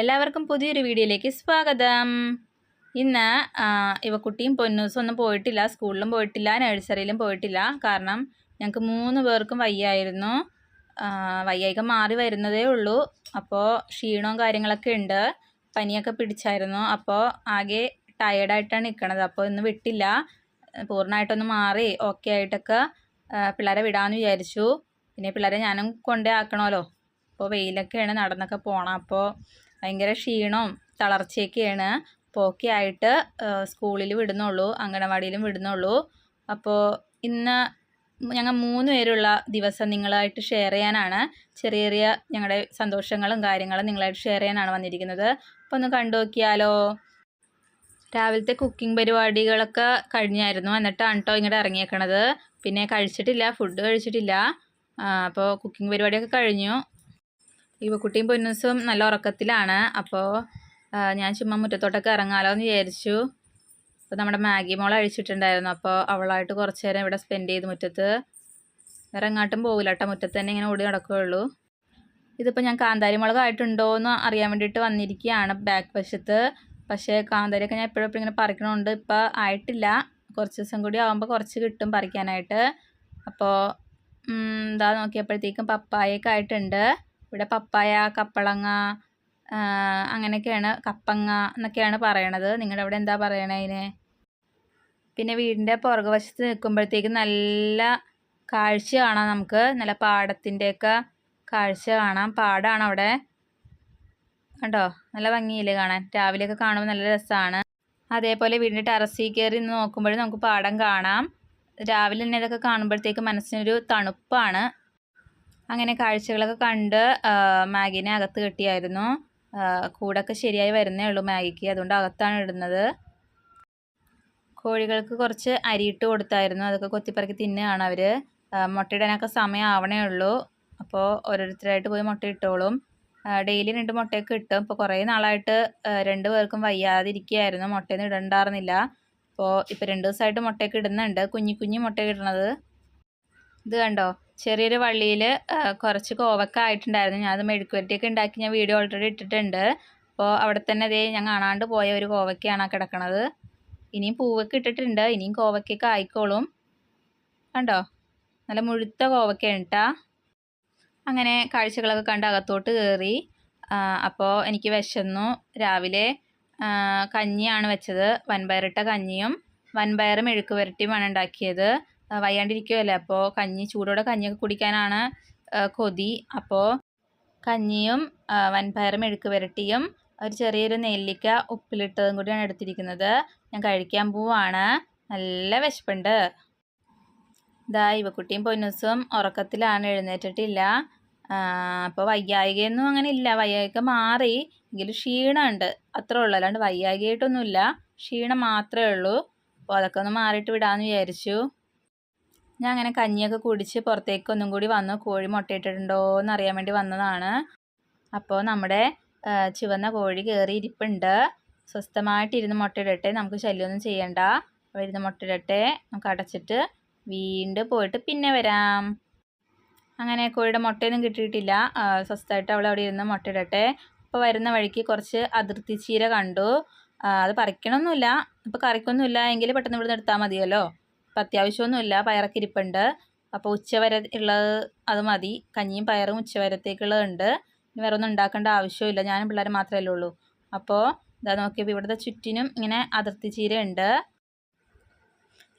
എല്ലാവർക്കും പുതിയൊരു വീഡിയോയിലേക്ക് സ്വാഗതം. ഇന്ന് ഇവക്കുട്ടിയും പൊന്നൂസും ഒന്നും പോയിട്ടില്ല സ്കൂളിലും പോയിട്ടില്ല നഴ്സറിയിലും പോയിട്ടില്ല. കാരണം ഞങ്ങൾക്ക് മൂന്ന് പേർക്കും വയ്യായിരുന്നു. വയ്യായിക മാറി വരുന്നതേ ഉള്ളൂ. അപ്പോൾ ക്ഷീണവും കാര്യങ്ങളൊക്കെ ഉണ്ട്. പനിയൊക്കെ പിടിച്ചായിരുന്നു. അപ്പോൾ ആകെ ടയേർഡായിട്ടാണ് നിൽക്കണത് അപ്പോൾ ഇന്ന് വിട്ടില്ല. പൂർണമായിട്ടൊന്ന് മാറി ഓക്കെ ആയിട്ടൊക്കെ പിള്ളേരെ വിടാമെന്ന് വിചാരിച്ചു. പിന്നെ പിള്ളേരെ ഞാനും കൊണ്ടേ ആക്കണമല്ലോ. അപ്പോൾ വെയിലൊക്കെയാണ് നടന്നൊക്കെ പോകണം അപ്പോൾ ഭയങ്കര ക്ഷീണവും തളർച്ചയൊക്കെയാണ്. ഓക്കെ ആയിട്ട് സ്കൂളിൽ വിടുന്നുള്ളൂ അങ്കണവാടിയിലും വിടുന്നുള്ളൂ. അപ്പോൾ ഇന്ന് ഞങ്ങൾ മൂന്ന് പേരുള്ള ദിവസം നിങ്ങളായിട്ട് ഷെയർ ചെയ്യാനാണ്. ചെറിയ ചെറിയ ഞങ്ങളുടെ സന്തോഷങ്ങളും കാര്യങ്ങളും നിങ്ങളായിട്ട് ഷെയർ ചെയ്യാനാണ് വന്നിരിക്കുന്നത്. അപ്പോൾ ഒന്ന് കണ്ടു നോക്കിയാലോ? രാവിലത്തെ കുക്കിംഗ് പരിപാടികളൊക്കെ കഴിഞ്ഞായിരുന്നു. എന്നിട്ടാണ് കേട്ടോ ഇങ്ങോട്ട് ഇറങ്ങിയേക്കണത്. പിന്നെ കഴിച്ചിട്ടില്ല ഫുഡ് കഴിച്ചിട്ടില്ല. അപ്പോൾ കുക്കിംഗ് പരിപാടിയൊക്കെ കഴിഞ്ഞു. ഇവക്കുട്ടിയും പൊന്നൂസും നല്ല ഉറക്കത്തിലാണ്. അപ്പോൾ ഞാൻ ചുമ്മാ മുറ്റത്തോട്ടൊക്കെ ഇറങ്ങാലോ എന്ന് വിചാരിച്ചു. അപ്പോൾ നമ്മുടെ മാഗി മോൾ അഴിച്ചിട്ടുണ്ടായിരുന്നു. അപ്പോൾ അവളായിട്ട് കുറച്ച് നേരം ഇവിടെ സ്പെൻഡ് ചെയ്ത് മുറ്റത്ത്. വേറെ എങ്ങാട്ടും പോകില്ല കേട്ടോ മുറ്റത്ത് തന്നെ ഇങ്ങനെ ഓടി നടക്കുകയുള്ളൂ. ഇതിപ്പോൾ ഞാൻ കാന്താരി മുളകായിട്ടുണ്ടോ എന്ന് അറിയാൻ വേണ്ടിയിട്ട് വന്നിരിക്കുകയാണ് ബാക്ക് വശത്ത് പക്ഷേ കാന്താരിയൊക്കെ ഞാൻ എപ്പോഴും ഇങ്ങനെ പറിക്കണമുണ്ട് ഇപ്പോൾ ആയിട്ടില്ല. കുറച്ച് ദിവസം കൂടി ആകുമ്പോൾ കുറച്ച് കിട്ടും പറിക്കാനായിട്ട്. അപ്പോൾ എന്താ നോക്കിയപ്പോഴത്തേക്കും പപ്പായൊക്കെ ആയിട്ടുണ്ട്. ഇവിടെ പപ്പായ കപ്പളങ്ങ അങ്ങനെയൊക്കെയാണ് കപ്പങ്ങ എന്നൊക്കെയാണ് പറയണത്. നിങ്ങളുടെ അവിടെ എന്താ പറയണേ അതിന്? പിന്നെ വീടിന്റെ പുറകുവശത്ത് നിൽക്കുമ്പോഴത്തേക്കും നല്ല കാഴ്ച കാണാം നമുക്ക്. നല്ല പാടത്തിന്റെയൊക്കെ കാഴ്ച കാണാം. പാടാണ് അവിടെ. കണ്ടോ? നല്ല ഭംഗിയില്ലേ കാണാൻ. രാവിലെയൊക്കെ കാണുമ്പോൾ നല്ല രസമാണ്. അതേപോലെ വീടിന്റെ ടെറസിൽ കയറി നിന്ന് നോക്കുമ്പോഴും നമുക്ക് പാടം കാണാം. രാവിലെ തന്നെ ഇതൊക്കെ കാണുമ്പോഴത്തേക്ക് മനസ്സിനൊരു തണുപ്പാണ്. അങ്ങനെ കാഴ്ചകളൊക്കെ കണ്ട് മാഗിനെ അകത്ത് കെട്ടിയായിരുന്നു. കൂടൊക്കെ ശരിയായി വരുന്നേ ഉള്ളൂ മാഗിക്ക് അതുകൊണ്ട് അകത്താണ് ഇടുന്നത്. കോഴികൾക്ക് കുറച്ച് അരിയിട്ട് കൊടുത്തായിരുന്നു അതൊക്കെ കൊത്തിപ്പറക്കി തിന്നുകയാണ് അവർ മുട്ടയിടാനൊക്കെ സമയം ആവണേ ഉള്ളൂ. അപ്പോൾ ഓരോരുത്തരായിട്ട് പോയി മുട്ട ഇട്ടോളും. ഡെയിലി രണ്ട് മുട്ടയൊക്കെ കിട്ടും ഇപ്പോൾ കുറേ നാളായിട്ട് രണ്ട് പേർക്കും വയ്യാതിരിക്കുകയായിരുന്നു മുട്ടയൊന്നും ഇടണ്ടായിരുന്നില്ല. അപ്പോൾ ഇപ്പോൾ രണ്ട് ദിവസമായിട്ട് മുട്ടയൊക്കെ ഇടുന്നുണ്ട്. കുഞ്ഞി കുഞ്ഞി മുട്ടയൊക്കെ ഇടണത് ഇത് കണ്ടോ? ചെറിയൊരു വള്ളിയിൽ കുറച്ച് കോവക്ക ആയിട്ടുണ്ടായിരുന്നു. ഞാനത് മെഴുക്കുവരട്ടിയൊക്കെ ഉണ്ടാക്കി ഞാൻ വീഡിയോ ഓൾറെഡി ഇട്ടിട്ടുണ്ട്. അപ്പോൾ അവിടെ തന്നെ അതേ ഞാൻ കാണാണ്ട് പോയ ഒരു കോവക്കയാണ് കിടക്കണത്. ഇനിയും പൂവൊക്കെ ഇട്ടിട്ടുണ്ട്. ഇനിയും കോവക്കയൊക്കെ ആയിക്കോളും. കണ്ടോ? നല്ല മുഴുത്ത കോവക്കയാണ് കേട്ടാ അങ്ങനെ കാഴ്ചകളൊക്കെ കണ്ട് അകത്തോട്ട് കയറി അപ്പോൾ എനിക്ക് വിശന്നു. രാവിലെ കഞ്ഞിയാണ് വെച്ചത്. വൻപയറിട്ട കഞ്ഞിയും വൻപയർ മെഴുക്ക് ഉണ്ടാക്കിയത്. ആ, വയ്യാണ്ടിരിക്കുമല്ലേ അപ്പോൾ കഞ്ഞി ചൂടോടെ കഞ്ഞിയൊക്കെ കുടിക്കാനാണ് കൊതി. അപ്പോൾ കഞ്ഞിയും വൻപയറും മെഴുക്ക് പുരട്ടിയും ഒരു ചെറിയൊരു നെല്ലിക്ക ഉപ്പിലിട്ടതും കൂടിയാണ് എടുത്തിരിക്കുന്നത്. ഞാൻ കഴിക്കാൻ പോവാണ്. നല്ല വിശപ്പുണ്ട്. ഇതാ ഇവക്കുട്ടിയും പൊന്നൂസും ഉറക്കത്തിലാണ് എഴുന്നേറ്റിട്ടില്ല. അപ്പോൾ വയ്യായികയൊന്നും അങ്ങനെ ഇല്ല. വയ്യായിക മാറി. എങ്കിലും ക്ഷീണമുണ്ട്. അത്രേ ഉള്ളൂ. അല്ലാണ്ട് വയ്യായികയായിട്ടൊന്നുമില്ല. ക്ഷീണം മാത്രമേ ഉള്ളൂ. അപ്പോൾ അതൊക്കെ ഒന്ന് മാറിയിട്ട് വിടാമെന്ന് വിചാരിച്ചു. ഞാൻ അങ്ങനെ കഞ്ഞിയൊക്കെ കുടിച്ച് പുറത്തേക്ക് ഒന്നും കൂടി വന്നു. കോഴി മുട്ടയിട്ടിട്ടുണ്ടോ എന്ന് അറിയാൻ വേണ്ടി വന്നതാണ്. അപ്പോൾ നമ്മുടെ ചുവന്ന കോഴി കയറി ഇരിപ്പുണ്ട് സ്വസ്ഥമായിട്ടിരുന്ന് മുട്ടയിടട്ടെ. നമുക്ക് ശല്യമൊന്നും ചെയ്യണ്ട. അപ്പോൾ ഇരുന്ന് മുട്ടയിടട്ടെ. നമുക്ക് അടച്ചിട്ട് വീണ്ടും പോയിട്ട് പിന്നെ വരാം. അങ്ങനെ കോഴിയുടെ മുട്ടയൊന്നും കിട്ടിയിട്ടില്ല. സ്വസ്ഥമായിട്ട് അവൾ അവിടെ ഇരുന്ന് മുട്ടയിടട്ടെ. അപ്പോൾ വരുന്ന വഴിക്ക് കുറച്ച് അതിർത്തി ചീര കണ്ടു. അത് പറിക്കണമൊന്നുമില്ല ഇപ്പോൾ കറിക്കൊന്നുമില്ല. എങ്കിൽ പെട്ടെന്ന് ഇവിടുന്ന് എടുത്താൽ മതിയല്ലോ. അപ്പോൾ അത്യാവശ്യമൊന്നുമില്ല. പയറൊക്കെ ഇരിപ്പുണ്ട്. അപ്പോൾ ഉച്ചവരെ ഉള്ളത് അത് മതി. കഞ്ഞിയും പയറും ഉച്ചവരത്തേക്കുള്ളതുണ്ട്. ഇനി വേറെ ഒന്നും ഉണ്ടാക്കേണ്ട ആവശ്യമില്ല ഞാനും പിള്ളേർ മാത്രമല്ലേ ഉള്ളൂ. അപ്പോൾ ഇതാ നോക്കിയപ്പോൾ ഇവിടുത്തെ ചുറ്റിനും ഇങ്ങനെ അതിർത്തി ചീരയുണ്ട്.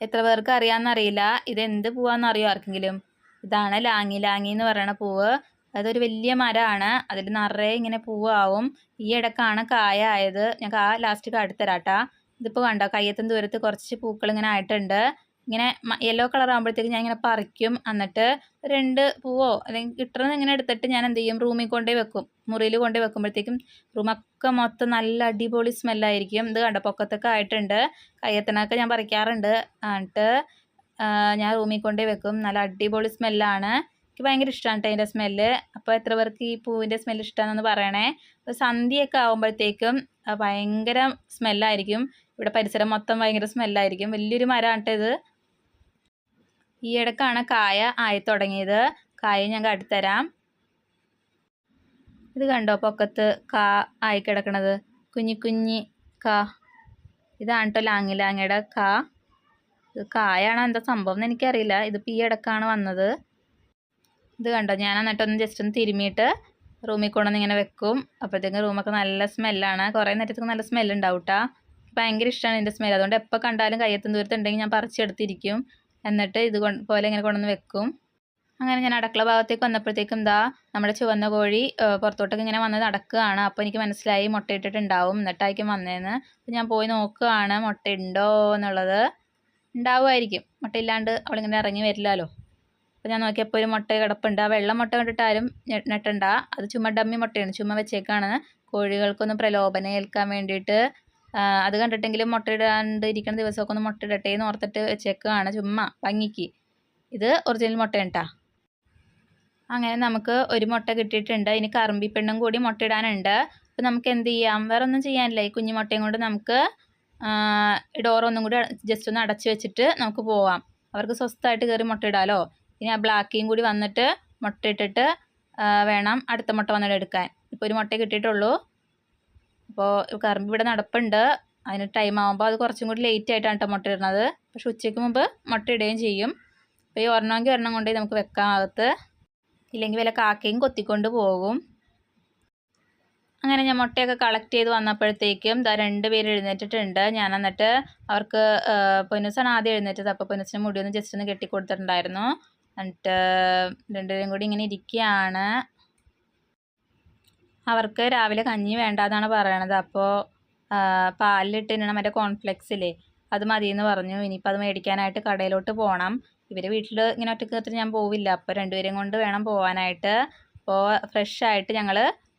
എത്ര പേർക്ക് അറിയാമെന്നറിയില്ല. ഇത് എന്ത് പൂവാന്ന് അറിയോ ആർക്കെങ്കിലും? ഇതാണ് ലാങ്ങി. ലാങ്ങി എന്ന് പറയുന്ന പൂവ്. അതൊരു വലിയ മരമാണ്. അതിൽ നിറയെ ഇങ്ങനെ പൂവാവും. ഈ ഇടക്കാണ് കായ ആയത്. ഞാൻ ആ ലാസ്റ്റ് കാട്ടിത്തരാട്ടാ ഇതിപ്പോൾ കണ്ടോ കയ്യത്തും ദൂരത്ത് കുറച്ച് പൂക്കൾ ഇങ്ങനെ ആയിട്ടുണ്ട്. ഇങ്ങനെ യെല്ലോ കളർ ആകുമ്പോഴത്തേക്ക് ഞാൻ ഇങ്ങനെ പറിക്കും. എന്നിട്ട് രണ്ട് പൂവോ അല്ലെങ്കിൽ കിട്ടണമെന്ന് ഇങ്ങനെ എടുത്തിട്ട് ഞാൻ എന്ത് ചെയ്യും? റൂമിൽ കൊണ്ടേ വെക്കും. മുറിയിൽ കൊണ്ടേ വെക്കുമ്പോഴത്തേക്കും റൂമൊക്കെ മൊത്തം നല്ല അടിപൊളി സ്മെല്ലായിരിക്കും ഇത് കണ്ട? പൊക്കത്തൊക്കെ ആയിട്ടുണ്ട്. കയ്യെത്തണൊക്കെ ഞാൻ പറിക്കാറുണ്ട്. എന്നിട്ട് ഞാൻ റൂമിൽ കൊണ്ടേ വെക്കും. നല്ല അടിപൊളി സ്മെല്ലാണ് എനിക്ക് ഭയങ്കര ഇഷ്ടമാണ് കേട്ടോ അതിന്റെ സ്മെല്ല് അപ്പോൾ എത്ര പേർക്ക് ഈ പൂവിന്റെ സ്മെല്ല് ഇഷ്ടമാണെന്ന് പറയണേ. അപ്പോൾ സന്ധ്യയൊക്കെ ആകുമ്പോഴത്തേക്കും ഭയങ്കര സ്മെല്ലായിരിക്കും ഇവിടെ പരിസരം മൊത്തം ഭയങ്കര സ്മെല്ലായിരിക്കും വലിയൊരു മരമാണ് ഇത്. ഈ ഇടക്കാണ് കായ ആയി തുടങ്ങിയത്. കായ ഞാൻ കാട്ടിത്തരാം ഇത് കണ്ടോ പൊക്കത്ത് കാ ആയി കിടക്കണത്. കുഞ്ഞി കുഞ്ഞി കാ. ഇതാണ് കേട്ടോ ലാങ്ങി ലാങ്ങയുടെ കാ. ഇത് കായാണോ എന്താ സംഭവം എന്ന് എനിക്കറിയില്ല. ഇതിപ്പോൾ ഈ ഇടക്കാണ് വന്നത്. ഇത് കണ്ടോ? ഞാൻ എന്നിട്ടൊന്ന് ജസ്റ്റ് ഒന്ന് തിരുമിയിട്ട് റൂമിൽ കൊണ്ടുവന്ന് ഇങ്ങനെ വെക്കും. അപ്പോഴത്തേക്കും റൂമൊക്കെ നല്ല സ്മെല്ലാണ് കുറേ നേരത്തേക്ക് നല്ല സ്മെല്ലുണ്ടാവും കേട്ടോ ഭയങ്കര ഇഷ്ടമാണ് ഇതിന്റെ സ്മെല്ല് അതുകൊണ്ട് എപ്പോൾ കണ്ടാലും കയ്യത്തും ദൂരത്തുണ്ടെങ്കിൽ ഞാൻ പറിച്ചെടുത്തിരിക്കും. എന്നിട്ട് ഇത് പോലെ ഇങ്ങനെ കൊണ്ടുവന്ന് വെക്കും. അങ്ങനെ ഞാൻ അടക്കള ഭാഗത്തേക്ക് വന്നപ്പോഴത്തേക്കും ദാ നമ്മുടെ ചുവന്ന കോഴി പുറത്തോട്ടൊക്കെ ഇങ്ങനെ വന്ന് നടക്കുകയാണ്. അപ്പോൾ എനിക്ക് മനസ്സിലായി മുട്ടയിട്ടിട്ടുണ്ടാവും എന്നിട്ടായിരിക്കും വന്നതെന്ന് അപ്പോൾ ഞാൻ പോയി നോക്കുകയാണ് മുട്ട ഉണ്ടോ എന്നുള്ളത്. ഉണ്ടാവുമായിരിക്കും. മുട്ടയില്ലാണ്ട് അവളിങ്ങനെ ഇറങ്ങി വരില്ലല്ലോ അപ്പോൾ ഞാൻ നോക്കിയപ്പോൾ ഒരു മുട്ട കിടപ്പുണ്ട്. ആ വെള്ളം മുട്ട കണ്ടിട്ടാരും നെട്ടണ്ട അത് ചുമ്മാ ഡമ്മി മുട്ടയാണ്. ചുമ്മാ വെച്ചേക്കാണ്. കോഴികൾക്കൊന്ന് പ്രലോഭനം ഏൽക്കാൻ വേണ്ടിയിട്ട് അത് കണ്ടിട്ടെങ്കിലും മുട്ടയിടാണ്ട് ഇരിക്കുന്ന ദിവസമൊക്കെ ഒന്ന് മുട്ടയിടട്ടെ എന്ന് ഓർത്തിട്ട് വെച്ചേക്കുകയാണ് ചുമ്മാ ഭംഗിക്ക്. ഇത് ഒറിജിനൽ മുട്ടയാണ് ട്ടാ അങ്ങനെ നമുക്ക് ഒരു മുട്ട കിട്ടിയിട്ടുണ്ട്. ഇനി കറുമ്പി പെണ്ണും കൂടി മുട്ടയിടാനുണ്ട്. അപ്പോൾ നമുക്ക് എന്ത് ചെയ്യാം? വേറെ ഒന്നും ചെയ്യാനില്ല. ഈ കുഞ്ഞു മുട്ടയും കൊണ്ട് നമുക്ക് ഡോർ ഒന്നും കൂടി ജസ്റ്റ് ഒന്ന് അടച്ചു വെച്ചിട്ട് നമുക്ക് പോവാം. അവർക്ക് സ്വസ്ഥമായിട്ട് കയറി മുട്ടയിടാലോ? ഇനി ആ ബ്ലാക്കിയും കൂടി വന്നിട്ട് മുട്ടയിട്ടിട്ട് വേണം അടുത്ത മുട്ട വന്നിട്ട് എടുക്കാൻ. ഇപ്പോൾ ഒരു മുട്ട കിട്ടിയിട്ടുള്ളൂ. അപ്പോൾ കറമ്പ് ഇവിടെ നടപ്പുണ്ട്. അതിന് ടൈം ആകുമ്പോൾ അത് കുറച്ചും കൂടി ലേറ്റ് ആയിട്ടാണ് കേട്ടോ മുട്ട ഇടുന്നത്. പക്ഷെ ഉച്ചയ്ക്ക് മുമ്പ് മുട്ട ഇടുകയും ചെയ്യും. അപ്പോൾ ഈ ഒരെണ്ണമെങ്കിൽ ഒരെണ്ണം കൊണ്ടേ നമുക്ക് വെക്കാം അകത്ത്. ഇല്ലെങ്കിൽ വല്ല കാക്കയും കൊത്തിക്കൊണ്ട് പോകും. അങ്ങനെ ഞാൻ മുട്ടയൊക്കെ കളക്ട് ചെയ്ത് വന്നപ്പോഴത്തേക്കും ഇതാ രണ്ട് പേര് എഴുന്നേറ്റിട്ടുണ്ട്. ഞാൻ എന്നിട്ട് അവർക്ക് പൊന്നുസാണ് ആദ്യം എഴുന്നേറ്റത്. അപ്പോൾ പൊന്നുസിന് മുടിയൊന്ന് ജസ്റ്റ് ഒന്ന് കെട്ടിക്കൊടുത്തിട്ടുണ്ടായിരുന്നു. എന്നിട്ട് രണ്ടുപേരും കൂടി ഇങ്ങനെ ഇരിക്കുകയാണ്. അവർക്ക് രാവിലെ കഞ്ഞി വേണ്ടാന്നാണ് പറയണത്. അപ്പോൾ പാലിലിട്ട് തിന്നണ മറ്റേ കോൺഫ്ലെക്സ് ഇല്ലേ അത് എന്ന് പറഞ്ഞു. ഇനിയിപ്പോൾ അത് മേടിക്കാനായിട്ട് കടയിലോട്ട് പോകണം ഇവർ വീട്ടിൽ ഇങ്ങനെ ഒറ്റയ്ക്ക് നിർത്തി ഞാൻ പോവില്ല. അപ്പോൾ രണ്ടുപേരും കൊണ്ട് വേണം പോകാനായിട്ട് അപ്പോൾ ഫ്രഷ് ആയിട്ട് ഞങ്ങൾ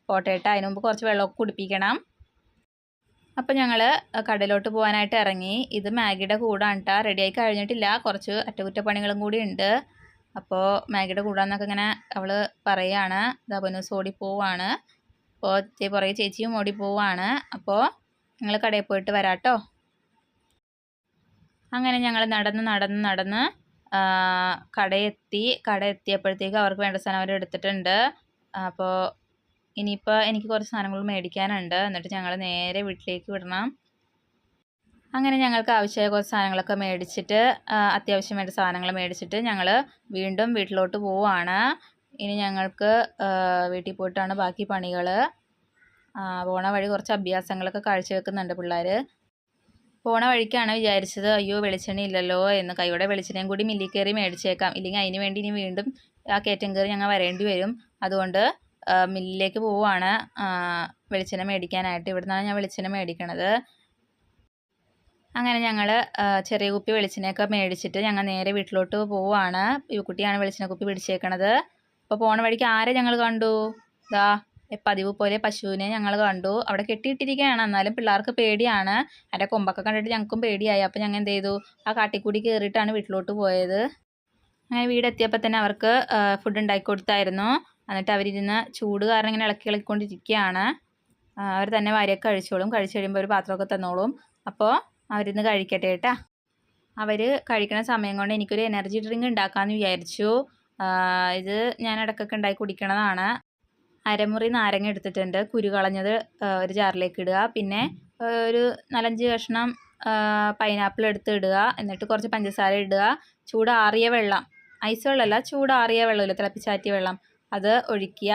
പോട്ടേട്ട് അതിനു മുമ്പ് കുറച്ച് വെള്ളമൊക്കെ കുടിപ്പിക്കണം. അപ്പോൾ ഞങ്ങൾ കടയിലോട്ട് പോകാനായിട്ട് ഇറങ്ങി. ഇത് മാഗിയുടെ കൂടാണ് കേട്ടോ റെഡിയായി കഴിഞ്ഞിട്ടില്ല. കുറച്ച് അറ്റകുറ്റപ്പണികളും കൂടി ഉണ്ട്. അപ്പോൾ മാഗിയുടെ കൂടാന്നൊക്കെ ഇങ്ങനെ അവൾ പറയാണ്. പൊന്നൂസ് ഓടി പോവാണ്. അപ്പോൾ പുറകെ ചേച്ചിയും ഓടി പോവാണ്. അപ്പോൾ നിങ്ങൾ കടയിൽ പോയിട്ട് വരാട്ടോ. അങ്ങനെ ഞങ്ങൾ നടന്ന് നടന്ന് നടന്ന് കടയെത്തി. കട എത്തിയപ്പോഴത്തേക്ക് അവർക്ക് വേണ്ട സാധനം അവർ എടുത്തിട്ടുണ്ട്. അപ്പോൾ ഇനിയിപ്പോൾ എനിക്ക് കുറച്ച് സാധനങ്ങൾ മേടിക്കാനുണ്ട്. എന്നിട്ട് ഞങ്ങൾ നേരെ വീട്ടിലേക്ക് വിടണം. അങ്ങനെ ഞങ്ങൾക്ക് ആവശ്യമായ കുറച്ച് സാധനങ്ങളൊക്കെ മേടിച്ചിട്ട് അത്യാവശ്യം വേണ്ട സാധനങ്ങൾ മേടിച്ചിട്ട് ഞങ്ങൾ വീണ്ടും വീട്ടിലോട്ട് പോവുകയാണ് ഇനി ഞങ്ങൾക്ക് വീട്ടിൽ പോയിട്ടാണ് ബാക്കി പണികൾ പോണ വഴി കുറച്ച് അഭ്യാസങ്ങളൊക്കെ കാഴ്ചവെക്കുന്നുണ്ട് പിള്ളേർ പോണ വഴിക്കാണ് വിചാരിച്ചത് അയ്യോ വെളിച്ചെണ്ണ ഇല്ലല്ലോ എന്ന്. കൈയുടെ വെളിച്ചെണ്ണയും കൂടി മില്ലി കയറി മേടിച്ചേക്കാം. ഇല്ലെങ്കിൽ അതിന് വേണ്ടി ഇനി വീണ്ടും ആ കയറ്റം കയറി ഞങ്ങൾ വരേണ്ടി വരും. അതുകൊണ്ട് മില്ലിലേക്ക് പോവുകയാണ് വെളിച്ചെണ്ണ മേടിക്കാനായിട്ട്. ഇവിടെ നിന്നാണ് ഞാൻ വെളിച്ചെണ്ണ മേടിക്കണത്. അങ്ങനെ ഞങ്ങൾ ചെറിയ കുപ്പി വെളിച്ചെണ്ണയൊക്കെ മേടിച്ചിട്ട് ഞങ്ങൾ നേരെ വീട്ടിലോട്ട് പോവുകയാണ് കുട്ടിയാണ് വെളിച്ചെണ്ണ കുപ്പി പിടിച്ചേക്കണത്. അപ്പോൾ പോണ വഴിക്ക് ആരെ ഞങ്ങൾ കണ്ടു? ദാ പതിവ് പോലെ പശുവിനെ ഞങ്ങൾ കണ്ടു. അവിടെ കെട്ടിയിട്ടിരിക്കുകയാണ് എന്നാലും പിള്ളേർക്ക് പേടിയാണ്. അതിന്റെ കൊമ്പൊക്കെ കണ്ടിട്ട് ഞങ്ങൾക്കും പേടിയായി. അപ്പോൾ ഞങ്ങൾ എന്ത് ചെയ്തു? ആ കാട്ടിക്കൂടി കയറിയിട്ടാണ് വീട്ടിലോട്ട് പോയത്. അങ്ങനെ വീടെത്തിയപ്പോൾ തന്നെ അവർക്ക് ഫുഡ് ഉണ്ടാക്കി കൊടുത്തായിരുന്നു. എന്നിട്ട് അവരിരുന്ന് ചൂട് കാരണം ഇങ്ങനെ ഇളക്കി ഇളക്കിക്കൊണ്ടിരിക്കുകയാണ്. അവർ തന്നെ വാരിയൊക്കെ കഴിച്ചോളും. കഴിച്ചു കഴിയുമ്പോൾ ഒരു പാത്രമൊക്കെ തന്നോളും. അപ്പോൾ അവരിന്ന് കഴിക്കട്ടെ കേട്ടാ. അവർ കഴിക്കണ സമയം കൊണ്ട് എനിക്കൊരു എനർജി ഡ്രിങ്ക് ഉണ്ടാക്കാമെന്ന് വിചാരിച്ചു. ഇത് ഞാൻ ഇടയ്ക്കൊക്കെ ഉണ്ടാക്കി കുടിക്കണതാണ്. അരമുറി നാരങ്ങ എടുത്തിട്ടുണ്ട്. കുരു കളഞ്ഞത് ഒരു ജാറിലേക്ക് ഇടുക. പിന്നെ ഒരു നാലഞ്ച് കഷ്ണം പൈനാപ്പിൾ എടുത്ത് ഇടുക. എന്നിട്ട് കുറച്ച് പഞ്ചസാര ഇടുക. ചൂടാറിയ വെള്ളം. ഐസ് വെള്ളമല്ല ചൂടാറിയ വെള്ളമില്ല തിളപ്പിച്ചാറ്റിയ വെള്ളം. അത് ഒഴിക്കുക.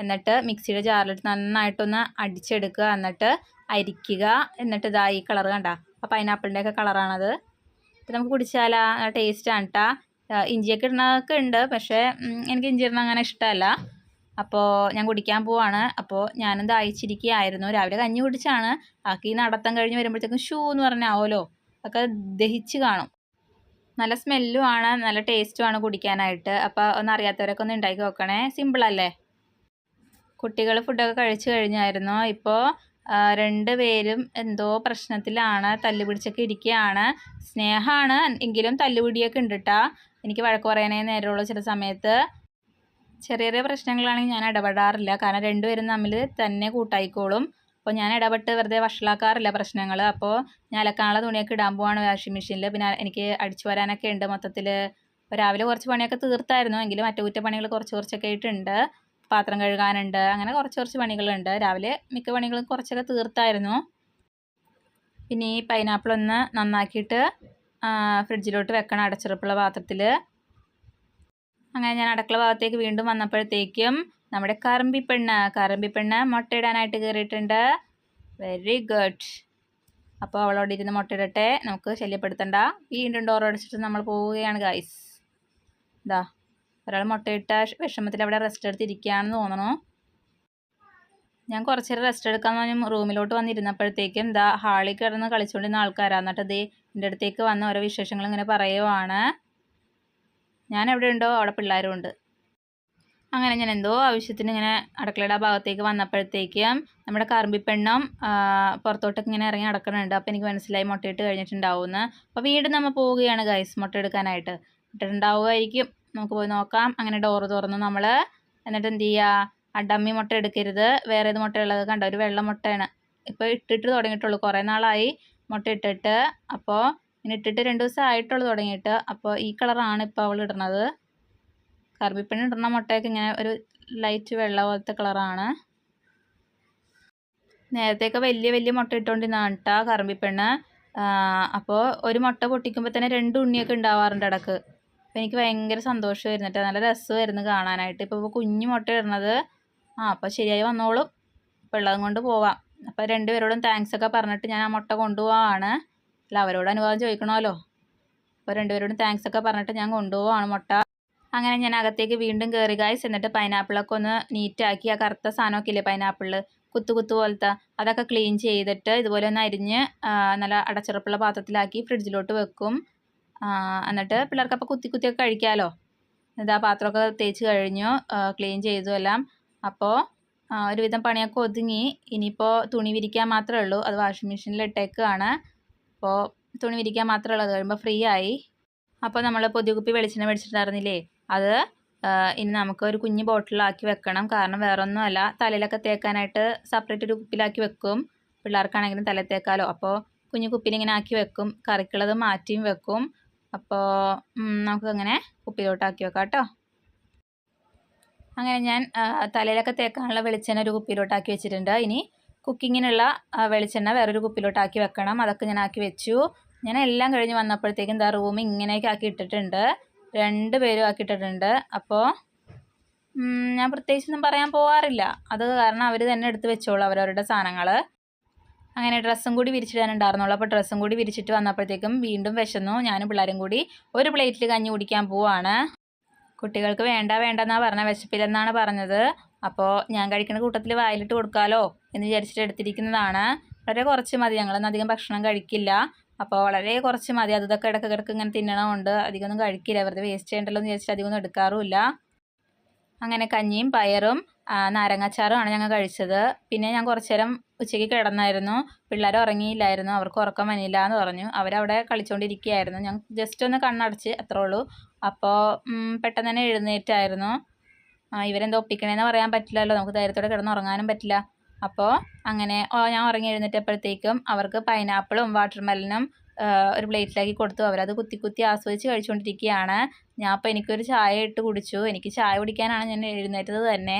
എന്നിട്ട് മിക്സിയുടെ ജാറിലിട്ട് നന്നായിട്ടൊന്ന് അടിച്ചെടുക്കുക. എന്നിട്ട് അരിക്കുക. എന്നിട്ട് ഇതാ ഈ കളർ കണ്ട. ആ പൈനാപ്പിളിന്റെയൊക്കെ കളറാണത്. നമുക്ക് കുടിച്ചാലാ? ടേസ്റ്റാണ് കേട്ടാ ഇഞ്ചിയൊക്കെ ഇടണമൊക്കെ ഉണ്ട് പക്ഷേ എനിക്ക് ഇഞ്ചി ഇടണം അങ്ങനെ ഇഷ്ടമല്ല. അപ്പോൾ ഞാൻ കുടിക്കാൻ പോവാണ്. അപ്പോൾ ഞാനും ദാഹിച്ചിരിക്കുകയായിരുന്നു. രാവിലെ കഞ്ഞി കുടിച്ചാണ്. ബാക്കി നടത്തം കഴിഞ്ഞ് വരുമ്പോഴത്തേക്കും ഷൂ എന്ന് പറഞ്ഞാവോലോ ഒക്കെ ദഹിച്ച് കാണും. നല്ല സ്മെല്ലും ആണ്. നല്ല ടേസ്റ്റും ആണ് കുടിക്കാനായിട്ട്. അപ്പോൾ ഒന്ന് അറിയാത്തവരൊക്കെ ഒന്ന് ഉണ്ടാക്കി നോക്കണേ. സിമ്പിളല്ലേ കുട്ടികൾ ഫുഡൊക്കെ കഴിച്ചു കഴിഞ്ഞായിരുന്നു. ഇപ്പോൾ രണ്ട് പേരും എന്തോ പ്രശ്നത്തിലാണ്. തല്ലുപിടിച്ചൊക്കെ ഇരിക്കുകയാണ്. സ്നേഹമാണ് എങ്കിലും തല്ലുപിടിയൊക്കെ ഉണ്ട് കേട്ടാ എനിക്ക് വഴക്ക് പറയാനേ നേരെയുള്ള ചില സമയത്ത്. ചെറിയ ചെറിയ പ്രശ്നങ്ങളാണെങ്കിൽ ഞാൻ ഇടപെടാറില്ല. കാരണം രണ്ടുപേരും തമ്മിൽ തന്നെ കൂട്ടായിക്കോളും. അപ്പോൾ ഞാൻ ഇടപെട്ട് വെറുതെ വഷളാക്കാറില്ല പ്രശ്നങ്ങൾ. അപ്പോൾ ഞാൻ അലക്കാനുള്ള തുണിയൊക്കെ ഇടാൻ പോവാണ് വാഷിംഗ് മെഷീനിൽ. പിന്നെ എനിക്ക് അടിച്ചു വരാനൊക്കെ ഉണ്ട് മൊത്തത്തിൽ. രാവിലെ കുറച്ച് പണിയൊക്കെ തീർത്തായിരുന്നു. എങ്കിലും അറ്റകുറ്റപ്പണികൾ കുറച്ച് കുറച്ചൊക്കെ ആയിട്ടുണ്ട്. പാത്രം കഴുകാനുണ്ട്. അങ്ങനെ കുറച്ച് കുറച്ച് പണികളുണ്ട്. രാവിലെ മിക്ക പണികളും കുറച്ചൊക്കെ തീർത്തായിരുന്നു. പിന്നെ ഈ പൈനാപ്പിൾ ഒന്ന് നന്നാക്കിയിട്ട് ഫ്രിഡ്ജിലോട്ട് വെക്കണം അടച്ചുറപ്പുള്ള പാത്രത്തിൽ അങ്ങനെ ഞാൻ അടക്കള ഭാഗത്തേക്ക് വീണ്ടും വന്നപ്പോഴത്തേക്കും നമ്മുടെ കറമ്പിപ്പെണ്ണ് കറമ്പിപ്പെണ്ണ് മുട്ടയിടാനായിട്ട് കയറിയിട്ടുണ്ട്. വെരി ഗുഡ് അപ്പോൾ അവളോട് ഇരുന്ന് മുട്ടയിടട്ടെ. നമുക്ക് ശല്യപ്പെടുത്തണ്ട. വീണ്ടും ഡോർ അടച്ചിട്ട് നമ്മൾ പോവുകയാണ് ഗൈസ് ഇതാ ഒരാൾ മുട്ടയിട്ട വിഷമത്തിൽ അവിടെ റെസ്റ്റ് എടുത്തിരിക്കുകയാണെന്ന് തോന്നണു. ഞാൻ കുറച്ച് നേരം റെസ്റ്റ് എടുക്കാൻ റൂമിലോട്ട് വന്നിരുന്നപ്പോഴത്തേക്കും ഇതാ ഹാളിൽ കിടന്ന് കളിച്ചുകൊണ്ടിരുന്ന ദേ എന്റെ അടുത്തേക്ക് വന്ന ഓരോ വിശേഷങ്ങൾ ഇങ്ങനെ പറയുവാണ്. ഞാൻ എവിടെ ഉണ്ടോ അവിടെ പിള്ളേരും ഉണ്ട് അങ്ങനെ ഞാൻ എന്തോ ആവശ്യത്തിന് ഇങ്ങനെ അടുക്കളയുടെ ഭാഗത്തേക്ക് വന്നപ്പോഴത്തേക്കും നമ്മുടെ കറുമ്പിപ്പെണ്ണം പുറത്തോട്ടൊക്കെ ഇങ്ങനെ ഇറങ്ങി നടക്കണുണ്ട് അപ്പോൾ എനിക്ക് മനസ്സിലായി മുട്ടയിട്ട് കഴിഞ്ഞിട്ടുണ്ടാവുമെന്ന്. അപ്പോൾ വീണ്ടും നമ്മൾ പോവുകയാണ് ഗൈസ് മുട്ട എടുക്കാനായിട്ട്. ഇട്ടിട്ടുണ്ടാവുമായിരിക്കും നമുക്ക് പോയി നോക്കാം. അങ്ങനെ ഡോറ് തുറന്ന് നമ്മൾ. എന്നിട്ട് എന്ത് ചെയ്യുക? ആ ഡമ്മി മുട്ട എടുക്കരുത്. വേറെ ഏത് മുട്ടയുള്ളത് കണ്ട? ഒരു വെള്ള മുട്ടയാണ്. ഇപ്പോൾ ഇട്ടിട്ട് തുടങ്ങിയിട്ടുള്ളൂ. കുറേ നാളായി. മുട്ട ഇട്ടിട്ട് അപ്പോൾ ഇട്ടിട്ട് രണ്ട് ദിവസം ആയിട്ടുള്ളൂ തുടങ്ങിയിട്ട്. അപ്പോൾ ഈ കളറാണ് ഇപ്പോൾ അവൾ ഇടുന്നത് കറുപ്പിപ്പണി ഇടുന്ന മുട്ടയൊക്കെ ഇങ്ങനെ ഒരു ലൈറ്റ് വെള്ള പോലത്തെ കളറാണ്. നേരത്തെയൊക്കെ വലിയ വലിയ മുട്ട ഇട്ടുകൊണ്ടിരുന്നാണ് കേട്ടോ കറമ്പിപ്പെണ്ണ് അപ്പോൾ ഒരു മുട്ട പൊട്ടിക്കുമ്പോൾ തന്നെ രണ്ട് ഉണ്ണിയൊക്കെ ഉണ്ടാവാറുണ്ട് ഇടയ്ക്ക്. അപ്പോൾ എനിക്ക് ഭയങ്കര സന്തോഷമായിരുന്നു കേട്ടോ നല്ല രസമായിരുന്നു കാണാനായിട്ട്. ഇപ്പോൾ കുഞ്ഞു മുട്ട ഇടുന്നത് ആ അപ്പോൾ ശരിയായി വന്നോളും. വെള്ളം കൊണ്ട് പോവാം. അപ്പോൾ രണ്ടുപേരോടും താങ്ക്സ് ഒക്കെ പറഞ്ഞിട്ട് ഞാൻ ആ മുട്ട കൊണ്ടുപോവാണ്. അല്ല അവരോട് അനുവാദം ചോദിക്കണമല്ലോ. അപ്പോൾ രണ്ടുപേരോടും താങ്ക്സ് ഒക്കെ പറഞ്ഞിട്ട് ഞാൻ കൊണ്ടുപോവാണ് മുട്ട. അങ്ങനെ ഞാൻ അകത്തേക്ക് വീണ്ടും കയറി ഗായ്സ് എന്നിട്ട് പൈനാപ്പിളൊക്കെ ഒന്ന് നീറ്റാക്കി ആ കറുത്ത സാധനമൊക്കെ ഇല്ലേ പൈനാപ്പിളിൽ കുത്തു കുത്തു പോലത്തെ. അതൊക്കെ ക്ലീൻ ചെയ്തിട്ട് ഇതുപോലെ ഒന്ന് അരിഞ്ഞ് നല്ല അടച്ചുറപ്പുള്ള പാത്രത്തിലാക്കി ഫ്രിഡ്ജിലോട്ട് വെക്കും. എന്നിട്ട് പിള്ളേർക്ക് അപ്പോൾ കുത്തി കുത്തിയൊക്കെ കഴിക്കാമല്ലോ ആ പാത്രമൊക്കെ തേച്ച് കഴിഞ്ഞു ക്ലീൻ ചെയ്തു എല്ലാം. അപ്പോൾ ഒരുവിധം പണിയൊക്കെ ഒതുങ്ങി. ഇനിയിപ്പോൾ തുണി വിരിക്കാൻ മാത്രമേ ഉള്ളൂ. അത് വാഷിംഗ് മെഷീനിൽ ഇട്ടേക്കുകയാണ് അപ്പോൾ തുണി വിരിക്കാൻ മാത്രമേ ഉള്ളൂ. അത് കഴിയുമ്പോൾ ഫ്രീ ആയി. അപ്പോൾ നമ്മൾ പൊതികുപ്പി വെളിച്ചെണ്ണ മേടിച്ചിട്ടുണ്ടായിരുന്നില്ലേ? അത് ഇനി നമുക്ക് ഒരു കുഞ്ഞു ബോട്ടിലാക്കി വെക്കണം. കാരണം വേറെ ഒന്നുമല്ല തലയിലൊക്കെ തേക്കാനായിട്ട് സെപ്പറേറ്റ് ഒരു കുപ്പിലാക്കി വെക്കും. പിള്ളേർക്കാണെങ്കിലും തല തേക്കാലോ. അപ്പോൾ കുഞ്ഞു കുപ്പിയിൽ ഇങ്ങനെ ആക്കി വെക്കും. കറിക്കുള്ളത് മാറ്റിയും വെക്കും. അപ്പോൾ നമുക്കങ്ങനെ കുപ്പിയിലോട്ടാക്കി വെക്കാം കേട്ടോ. അങ്ങനെ ഞാൻ തലയിലൊക്കെ തേക്കാനുള്ള വെളിച്ചെണ്ണ ഒരു കുപ്പിയിലോട്ടാക്കി വെച്ചിട്ടുണ്ട്. ഇനി കുക്കിങ്ങിനുള്ള വെളിച്ചെണ്ണ വേറൊരു കുപ്പിയിലോട്ടാക്കി വെക്കണം. അതൊക്കെ ഞാൻ ആക്കി വെച്ചു. ഞാൻ എല്ലാം കഴിഞ്ഞ് വന്നപ്പോഴത്തേക്കും എന്താ റൂം ഇങ്ങനെയൊക്കെ ആക്കി ഇട്ടിട്ടുണ്ട്. രണ്ട് പേരും ആക്കി ഇട്ടിട്ടുണ്ട്. അപ്പോൾ ഞാൻ പ്രത്യേകിച്ചൊന്നും പറയാൻ പോവാറില്ല. അത് കാരണം അവർ തന്നെ എടുത്ത് വെച്ചോളൂ അവരവരുടെ സാധനങ്ങൾ അങ്ങനെ ഡ്രസ്സും കൂടി വിരിച്ചിടാനുണ്ടായിരുന്നുള്ളൂ. അപ്പോൾ ഡ്രസ്സും കൂടി വിരിച്ചിട്ട് വന്നപ്പോഴത്തേക്കും വീണ്ടും വിശന്നു. ഞാനും പിള്ളേരും കൂടി ഒരു പ്ലേറ്റിൽ കഞ്ഞി കുടിക്കാൻ പോവാണ്. കുട്ടികൾക്ക് വേണ്ട വേണ്ടെന്നാണ് പറഞ്ഞ വിശപ്പില്ലെന്നാണ് പറഞ്ഞത്. അപ്പോൾ ഞാൻ കഴിക്കുന്ന കൂട്ടത്തിൽ വായിലിട്ട് കൊടുക്കാമല്ലോ എന്ന് വിചാരിച്ചിട്ട് എടുത്തിരിക്കുന്നതാണ്. വളരെ കുറച്ച് മതി. ഞങ്ങളൊന്നും അധികം ഭക്ഷണം കഴിക്കില്ല. അപ്പോൾ വളരെ കുറച്ച് മതി. അത് ഇതൊക്കെ ഇടയ്ക്ക് ഇടയ്ക്ക് ഇങ്ങനെ തിന്നണമുണ്ട്. അധികമൊന്നും കഴിക്കില്ല. വെറുതെ വേസ്റ്റ് ചെയ്യണ്ടല്ലോ എന്ന് വിചാരിച്ചിട്ട് അധികമൊന്നും എടുക്കാറുമില്ല. അങ്ങനെ കഞ്ഞിയും പയറും നാരങ്ങാച്ചാറുമാണ് ഞങ്ങൾ കഴിച്ചത്. പിന്നെ ഞാൻ കുറച്ച് നേരം ഉച്ചയ്ക്ക് കിടന്നായിരുന്നു. പിള്ളേർ ഉറങ്ങിയില്ലായിരുന്നു. അവർക്ക് ഉറക്കം വനില്ല എന്ന് പറഞ്ഞു. അവരവിടെ കളിച്ചുകൊണ്ടിരിക്കുകയായിരുന്നു ഞാൻ ജസ്റ്റ് ഒന്ന് കണ്ണടച്ച് അത്രേ ഉള്ളൂ. അപ്പോൾ പെട്ടെന്ന് തന്നെ എഴുന്നേറ്റായിരുന്നു. ഇവരെന്തോ ഒപ്പിക്കണേന്ന് പറയാൻ പറ്റില്ലല്ലോ. നമുക്ക് ധൈര്യത്തോടെ കിടന്ന് ഉറങ്ങാനും പറ്റില്ല. അപ്പോൾ അങ്ങനെ ഞാൻ ഉറങ്ങി എഴുന്നേറ്റപ്പോഴത്തേക്കും അവർക്ക് പൈനാപ്പിളും വാട്ടർ മെലനും ഒരു പ്ലേറ്റിലാക്കി കൊടുത്തു. അവരത് കുത്തി കുത്തി ആസ്വദിച്ച് കഴിച്ചുകൊണ്ടിരിക്കുകയാണ്. ഞാൻ അപ്പോൾ എനിക്കൊരു ചായ ഇട്ട് കുടിച്ചു. എനിക്ക് ചായ കുടിക്കാനാണ് ഞാൻ എഴുന്നേറ്റത് തന്നെ.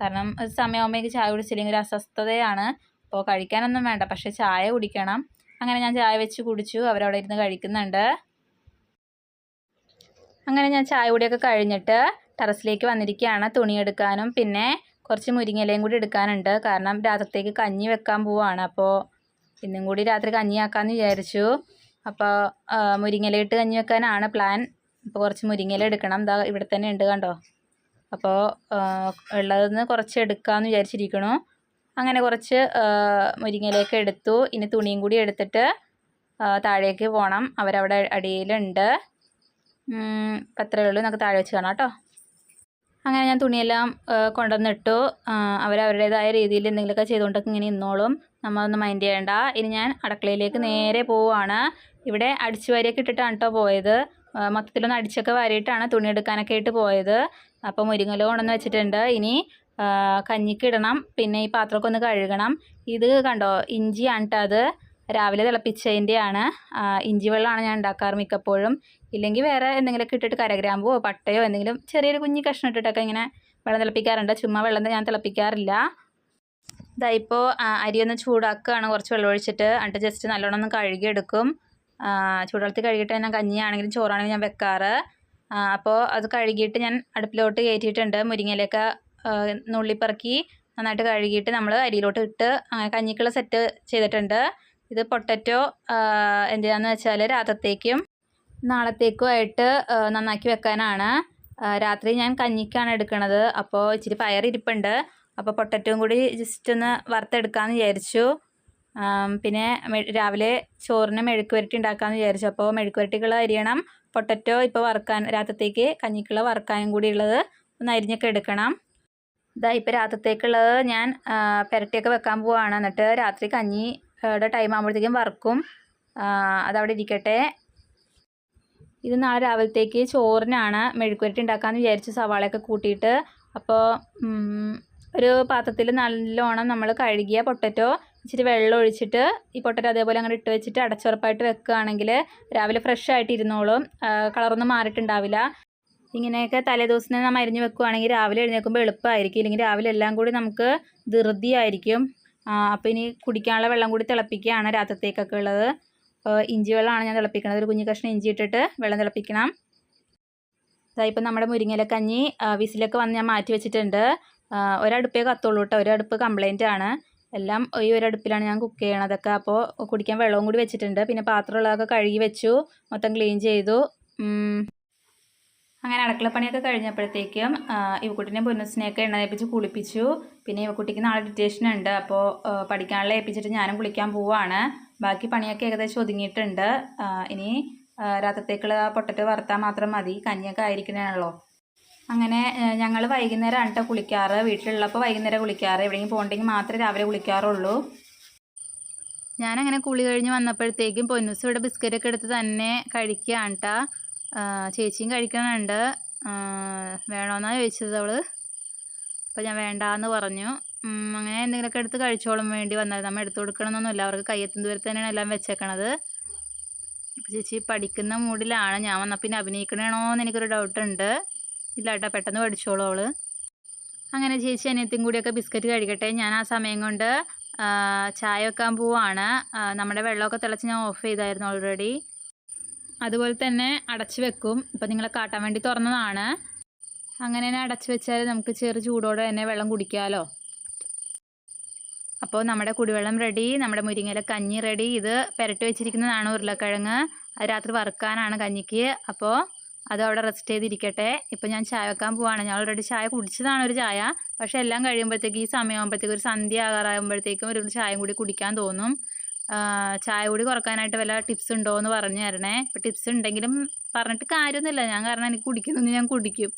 കാരണം ഒരു സമയമാകുമ്പോൾ എനിക്ക് ചായ കുടിച്ചില്ലെങ്കിൽ ഒരു അസ്വസ്ഥതയാണ്. അപ്പോൾ കഴിക്കാനൊന്നും വേണ്ട. പക്ഷേ ചായ കുടിക്കണം. അങ്ങനെ ഞാൻ ചായ വെച്ച് കുടിച്ചു. അവരവിടെ ഇരുന്ന് കഴിക്കുന്നുണ്ട്. അങ്ങനെ ഞാൻ ചായ കൂടിയൊക്കെ കഴിഞ്ഞിട്ട് ടെറസിലേക്ക് വന്നിരിക്കുകയാണ്. തുണിയെടുക്കാനും പിന്നെ കുറച്ച് മുരിങ്ങയിലയും കൂടി എടുക്കാനുണ്ട്. കാരണം രാത്രിത്തേക്ക് കഞ്ഞി വെക്കാൻ പോവാണ്. അപ്പോൾ ഇന്നും കൂടി രാത്രി കഞ്ഞിയാക്കാമെന്ന് വിചാരിച്ചു. അപ്പോൾ മുരിങ്ങലയിട്ട് കഞ്ഞി വെക്കാനാണ് പ്ലാൻ. അപ്പോൾ കുറച്ച് മുരിങ്ങയില എടുക്കണം. ഇതാ ഇവിടെ തന്നെ ഉണ്ട് കണ്ടോ? അപ്പോൾ ഉള്ളതെന്ന് കുറച്ച് എടുക്കാമെന്ന് വിചാരിച്ചിരിക്കണു. അങ്ങനെ കുറച്ച് മുരിങ്ങലയൊക്കെ എടുത്തു. ഇനി തുണിയും കൂടി എടുത്തിട്ട് താഴേക്ക് പോകണം അവരവിടെ അടിയിലുണ്ട്. അപ്പം അത്രയേ ഉള്ളൂ. നമുക്ക് താഴെ വെച്ച് കാണാം കേട്ടോ. അങ്ങനെ ഞാൻ തുണിയെല്ലാം കൊണ്ടുവന്നിട്ടു. അവരവരുടേതായ രീതിയിൽ എന്തെങ്കിലുമൊക്കെ ചെയ്തുകൊണ്ടൊക്കെ ഇങ്ങനെ ഇന്നോളും നമ്മളൊന്നും മൈൻഡ് ചെയ്യേണ്ട. ഇനി ഞാൻ അടുക്കളയിലേക്ക് നേരെ പോവുകയാണ് ഇവിടെ അടിച്ചു വാരിയൊക്കെ ഇട്ടിട്ടാണ് കേട്ടോ പോയത്. മൊത്തത്തിലൊന്ന് അടിച്ചൊക്കെ വാരിയിട്ടാണ് തുണി എടുക്കാനൊക്കെ ആയിട്ട് പോയത്. അപ്പോൾ മുരിങ്ങല കൊണ്ടുവന്ന് വെച്ചിട്ടുണ്ട്. ഇനി കഞ്ഞിക്ക് ഇടണം. പിന്നെ ഈ പാത്രമൊക്കെ ഒന്ന് കഴുകണം. ഇത് കണ്ടോ? ഇഞ്ചിയാണ് കേട്ടോ അത്. രാവിലെ തിളപ്പിച്ചതിന്റെയാണ് ഇഞ്ചി വെള്ളമാണ് ഞാൻ ഉണ്ടാക്കാറ് മിക്കപ്പോഴും. ഇല്ലെങ്കിൽ വേറെ എന്തെങ്കിലുമൊക്കെ ഇട്ടിട്ട് കരഗ്രാമ്പോ പട്ടയോ എന്തെങ്കിലും ചെറിയൊരു കുഞ്ഞി കഷ്ണം ഇട്ടിട്ടൊക്കെ ഇങ്ങനെ വെള്ളം തിളപ്പിക്കാറുണ്ട്. ചുമ്മാ വെള്ളം ഞാൻ തിളപ്പിക്കാറില്ല. ഇതാ ഇപ്പോൾ അരി ഒന്ന് ചൂടാക്കുകയാണ്. കുറച്ച് വെള്ളം ഒഴിച്ചിട്ട് എന്നിട്ട് ജസ്റ്റ് നല്ലോണം ഒന്ന് കഴുകിയെടുക്കും. ചൂടുവെള്ളത്തിൽ കഴുകിയിട്ട് ഞാൻ കഞ്ഞിയാണെങ്കിലും ചോറാണെങ്കിലും ഞാൻ വെക്കാറ്. അപ്പോൾ അത് കഴുകിയിട്ട് ഞാൻ അടുപ്പിലോട്ട് കയറ്റിയിട്ടുണ്ട്. മുരിങ്ങയിലൊക്കെ നുള്ളിപ്പറക്കി നന്നായിട്ട് കഴുകിയിട്ട് നമ്മൾ അരിയിലോട്ട് ഇട്ട് കഞ്ഞിക്കുള്ള സെറ്റ് ചെയ്തിട്ടുണ്ട്. ഇത് പൊട്ടറ്റോ എന്തിനാന്ന് വെച്ചാൽ രാത്രത്തേക്കും നാളത്തേക്കും ആയിട്ട് നന്നാക്കി വെക്കാനാണ്. രാത്രി ഞാൻ കഞ്ഞിക്കാണ് എടുക്കണത്. അപ്പോൾ ഇച്ചിരി പയറിരിപ്പുണ്ട്. അപ്പോൾ പൊട്ടറ്റവും കൂടി ജസ്റ്റ് ഒന്ന് വറുത്തെടുക്കാമെന്ന് വിചാരിച്ചു. പിന്നെ രാവിലെ ചോറിന് മെഴുക്ക് വരട്ടി ഉണ്ടാക്കാമെന്ന് വിചാരിച്ചു. അപ്പോൾ മെഴുക്ക് വരട്ടിക്കുള്ള അരിയണം. പൊട്ടറ്റോ ഇപ്പോൾ വറുക്കാൻ രാത്രത്തേക്ക് കഞ്ഞിക്കുള്ള വറുക്കാനും കൂടി ഉള്ളത് ഒന്ന് അരിഞ്ഞൊക്കെ എടുക്കണം. ഇതാ ഇപ്പോൾ രാത്രത്തേക്കുള്ളത് ഞാൻ പെരട്ടിയൊക്കെ വെക്കാൻ പോവുകയാണ് എന്നിട്ട് രാത്രി കഞ്ഞിയുടെ ടൈം ആകുമ്പോഴത്തേക്കും വറുക്കും അതവിടെ ഇരിക്കട്ടെ. ഇത് നാളെ രാവിലത്തേക്ക് ചോറിനാണ് മെഴുക്കുവരട്ടി ഉണ്ടാക്കാമെന്ന് വിചാരിച്ച് സവാളയൊക്കെ കൂട്ടിയിട്ട്. അപ്പോൾ ഒരു പാത്രത്തിൽ നല്ലോണം നമ്മൾ കഴുകിയ പൊട്ടറ്റോ ഇച്ചിരി വെള്ളം ഒഴിച്ചിട്ട് ഈ പൊട്ടറ്റോ അതേപോലെ അങ്ങനെ ഇട്ട് വെച്ചിട്ട് അടച്ചുറപ്പായിട്ട് വെക്കുകയാണെങ്കിൽ രാവിലെ ഫ്രഷ് ആയിട്ട് ഇരുന്നോളും. കളറൊന്നും മാറിയിട്ടുണ്ടാവില്ല. ഇങ്ങനെയൊക്കെ തലേദിവസം തന്നെ നമ്മൾ അരിഞ്ഞ് വെക്കുകയാണെങ്കിൽ രാവിലെ എഴുന്നേൽക്കുമ്പോൾ എളുപ്പമായിരിക്കും ഇല്ലെങ്കിൽ രാവിലെ എല്ലാം കൂടി നമുക്ക് ധൃതിയായിരിക്കും. അപ്പോൾ ഇനി കുടിക്കാനുള്ള വെള്ളം കൂടി തിളപ്പിക്കുകയാണ് രാത്രത്തേക്കൊക്കെ ഉള്ളത്. ഇഞ്ചി വെള്ളമാണ് ഞാൻ തിളപ്പിക്കുന്നത് ഒരു കുഞ്ഞു കഷ്ണം ഇഞ്ചി ഇട്ടിട്ട് വെള്ളം തിളപ്പിക്കണം. ഇപ്പം നമ്മുടെ മുരിങ്ങയില കഞ്ഞി വിസിലൊക്കെ വന്ന് ഞാൻ മാറ്റി വെച്ചിട്ടുണ്ട്. ഒരടുപ്പേ കത്തുള്ളൂ കേട്ടോ. ഒരടുപ്പ് കംപ്ലൈന്റ് ആണ്. എല്ലാം ഈ ഒരു അടുപ്പിലാണ് ഞാൻ കുക്ക് ചെയ്യണതൊക്കെ. അപ്പോൾ കുടിക്കാൻ വെള്ളവും കൂടി വെച്ചിട്ടുണ്ട്. പിന്നെ പാത്രമുള്ളതൊക്കെ കഴുകി വെച്ചു. മൊത്തം ക്ലീൻ ചെയ്തു. അങ്ങനെ അടുക്കളപ്പണിയൊക്കെ കഴിഞ്ഞപ്പോഴത്തേക്കും ഇവക്കുട്ടിനെ എണ്ണ തേപ്പിച്ച് കുളിപ്പിച്ചു. പിന്നെ ഇവക്കുട്ടിക്ക് നാളെ ഡിറ്റേഷൻ ഉണ്ട്. അപ്പോൾ പഠിക്കാനുള്ള ഏൽപ്പിച്ചിട്ട് ഞാനും കുളിക്കാൻ പോവാണ്. ബാക്കി പണിയൊക്കെ ഏകദേശം ഒതുങ്ങിയിട്ടുണ്ട്. ഇനി രാത്രത്തേക്കുള്ള പൊട്ടറ്റോ വറുത്താൽ മാത്രം മതി. കഞ്ഞിയൊക്കെ ആയിരിക്കണേണല്ലോ അങ്ങനെ ഞങ്ങൾ വൈകുന്നേരം കേട്ടോ കുളിക്കാറ്. വീട്ടിലുള്ളപ്പോൾ വൈകുന്നേരം കുളിക്കാറ്. എവിടെയെങ്കിലും പോകണ്ടെങ്കിൽ മാത്രമേ രാവിലെ കുളിക്കാറുള്ളൂ. ഞാനങ്ങനെ കുളി കഴിഞ്ഞ് വന്നപ്പോഴത്തേക്കും പൊന്നൂസ് ഇവിടെ ബിസ്ക്കറ്റൊക്കെ എടുത്ത് തന്നെ കഴിക്കുകയാണ് കേട്ടോ ചേച്ചിയും കഴിക്കണുണ്ട്. വേണമെന്നാണ് ചോദിച്ചത് അവൾ അപ്പോൾ ഞാൻ വേണ്ടാന്ന് പറഞ്ഞു. അങ്ങനെ എന്തെങ്കിലുമൊക്കെ എടുത്ത് കഴിച്ചോളും വേണ്ടി വന്നത്. നമ്മൾ എടുത്തു കൊടുക്കണമെന്നൊന്നുമില്ല. അവർക്ക് കയ്യെത്തും ദൂരത്ത് തന്നെയാണ് എല്ലാം വെച്ചേക്കണത്. ചേച്ചി പഠിക്കുന്ന മൂഡിലാണ്. ഞാൻ വന്നാൽ പിന്നെ അഭിനയിക്കണേണോ എന്ന് എനിക്കൊരു ഡൗട്ടുണ്ട്. ഇല്ല കേട്ടോ പെട്ടെന്ന് പഠിച്ചോളൂ അവൾ. അങ്ങനെ ചേച്ചി അനിയത്തും കൂടിയൊക്കെ ബിസ്ക്കറ്റ് കഴിക്കട്ടെ. ഞാൻ ആ സമയം കൊണ്ട് ചായ വെക്കാൻ പോവാണ്. നമ്മുടെ വെള്ളമൊക്കെ തിളച്ച് ഞാൻ ഓഫ് ചെയ്തായിരുന്നു ഓൾറെഡി അതുപോലെ തന്നെ അടച്ച് വെക്കും. ഇപ്പം നിങ്ങളെ കാട്ടാൻ വേണ്ടി തുറന്നതാണ്. അങ്ങനെ തന്നെ അടച്ച് വെച്ചാൽ നമുക്ക് ചെറു ചൂടോടെ തന്നെ വെള്ളം കുടിക്കാമല്ലോ അപ്പോൾ നമ്മുടെ കുടിവെള്ളം റെഡി നമ്മുടെ മുരിങ്ങയില കഞ്ഞി റെഡി ഇത് പുരട്ടി വെച്ചിരിക്കുന്നതാണ് ഉരുളക്കിഴങ്ങ്. അത് രാത്രി വറുക്കാനാണ് കഞ്ഞിക്ക്. അപ്പോൾ അത് അവിടെ റെസ്റ്റ് ചെയ്തിരിക്കട്ടെ. ഇപ്പോൾ ഞാൻ ചായ വെക്കാൻ പോവാണ്. ഞാൻ ഓൾറെഡി ചായ കുടിച്ചതാണ് ഒരു ചായ. പക്ഷേ എല്ലാം കഴിയുമ്പോഴത്തേക്ക് ഈ സമയമാകുമ്പോഴത്തേക്കും ഒരു സന്ധ്യ ആകാറാകുമ്പോഴത്തേക്കും ഒരു ചായയും കൂടി കുടിക്കാൻ തോന്നും. ചായ കൂടി കുറക്കാനായിട്ട് വല്ല ടിപ്സ് ഉണ്ടോ എന്ന് പറഞ്ഞു തരണേ. ഇപ്പോൾ ടിപ്സ് ഉണ്ടെങ്കിലും പറഞ്ഞിട്ട് കാര്യമൊന്നുമില്ല. ഞാൻ കാരണം എനിക്ക് കുടിക്കുന്നു ഞാൻ കുടിക്കും.